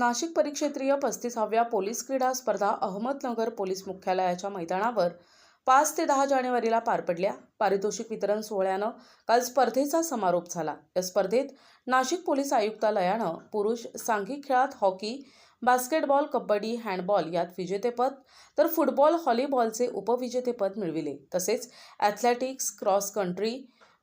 Nashik परिक्षेत्रीय पस्तीसाव्या police क्रीडा स्पर्धा Ahmednagar police मुख्यालयाच्या मैदानावर पाच ते दहा जानेवारीला पार पडल्या. पारितोषिक वितरण सोहळ्यानं काल स्पर्धेचा समारोप झाला. या स्पर्धेत नाशिक पोलीस आयुक्तालयानं पुरुष सांघिक खेळात हॉकी बास्केटबॉल कबड्डी हँडबॉल यात विजेतेपद तर फुटबॉल हॉलीबॉलचे उपविजेतेपद मिळविले. तसेच athletics cross country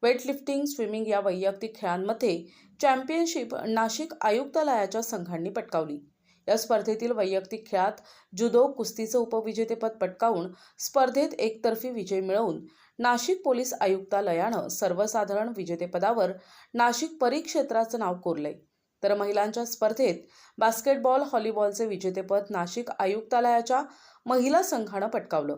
weightlifting swimming या वैयक्तिक खेळांमध्ये चॅम्पियनशिप नाशिक आयुक्तालयाच्या संघांनी पटकावली. या स्पर्धेतील वैयक्तिक खेळात जुदो कुस्तीचं उपविजेतेपद पटकावून स्पर्धेत एकतर्फी विजय मिळवून नाशिक पोलीस आयुक्तालयानं सर्वसाधारण विजेतेपदावर नाशिक परिक्षेत्राचं नाव कोरलंय. तर महिलांच्या स्पर्धेत बास्केटबॉल हॉलीबॉलचे विजेतेपद नाशिक आयुक्तालयाच्या महिला संघानं पटकावलं.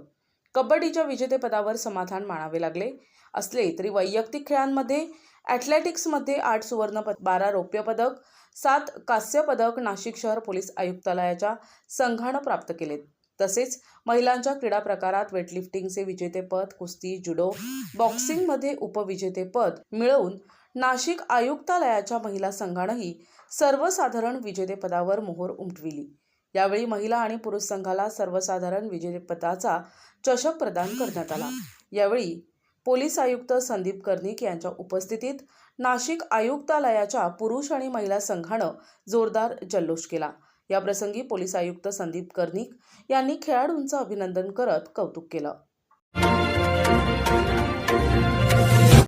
कबड्डीच्या विजेतेपदावर समाधान मानावे लागले. असले तरी वैयक्तिक खेळांमध्ये ॲथलेटिक्समध्ये आठ सुवर्णपद बारा रौप्य पदक सात कांस्य पदक नाशिक शहर पोलीस आयुक्तालयाच्या संघानं प्राप्त केलेत. तसेच महिलांच्या क्रीडा प्रकारात वेटलिफ्टिंगचे विजेतेपद कुस्ती जुडो बॉक्सिंगमध्ये उपविजेतेपद मिळवून नाशिक आयुक्तालयाच्या महिला संघानंही सर्वसाधारण विजेतेपदावर मोहोर उमटविली. यावेळी महिला आणि पुरुष संघाला सर्वसाधारण विजेतेपदाचा चषक प्रदान करण्यात आला. यावेळी पोलीस आयुक्त संदीप कर्णिक यांच्या उपस्थितीत नाशिक आयुक्तालयाच्या पुरुष आणि महिला संघानं जोरदार जल्लोष केला. याप्रसंगी पोलीस आयुक्त संदीप कर्णिक यांनी खेळाडूंचं अभिनंदन करत कौतुक केलं.